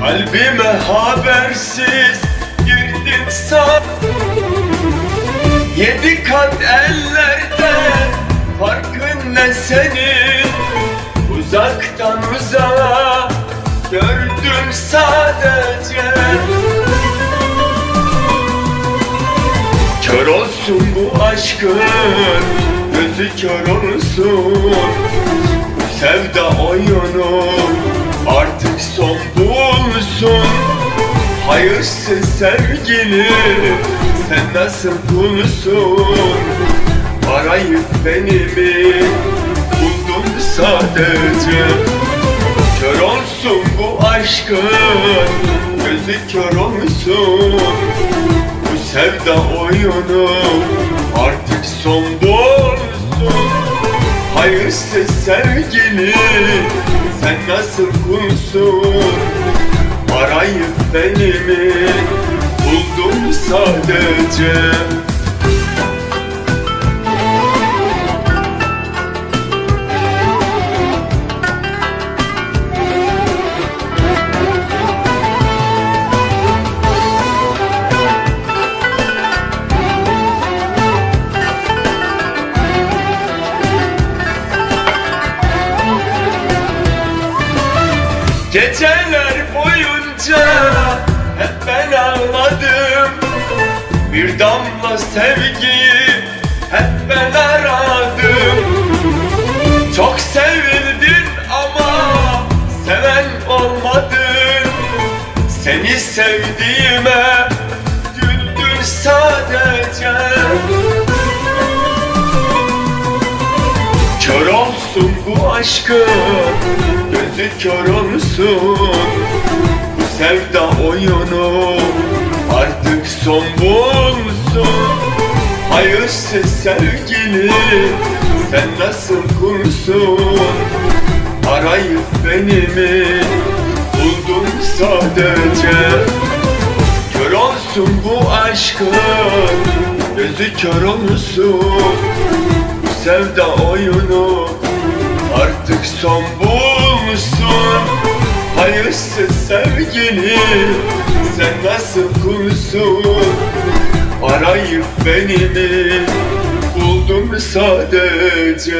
Kalbime habersiz girdin sen. Yedi kat ellerde farkın ne senin? Uzaktan uzağa gördüm sadece. Kör olsun bu aşkın gözü kör olsun. Sevda oyunu artık son bulsun Hayırsız sevgili sen nasıl bulsun Arayıp beni mi buldun sadece? Kör olsun bu aşkın gözü kör olsun. Bu sevda oyunu artık son bulsun. Hayırsız sevgili sen nasıl kulsun Arayıp beni mi? Buldun sadece Geceler boyunca hep ben ağladım. Bir damla sevgiyi hep ben aradım. Çok sevildin ama seven olmadın. Seni sevdiğime güldün sadece bu aşkın Gözü kör olsun. Bu sevda oyunu Artık son bulsun. Hayırsız sevgili Sen nasıl kursun? Arayıp beni mi Buldun sadece. Kör olsun bu aşkın Gözü kör olsun. Bu sevda oyunu Artık son bulsun Hayırsız sevgili Sen nasıl kulsun Arayıp beni mi Buldum sadece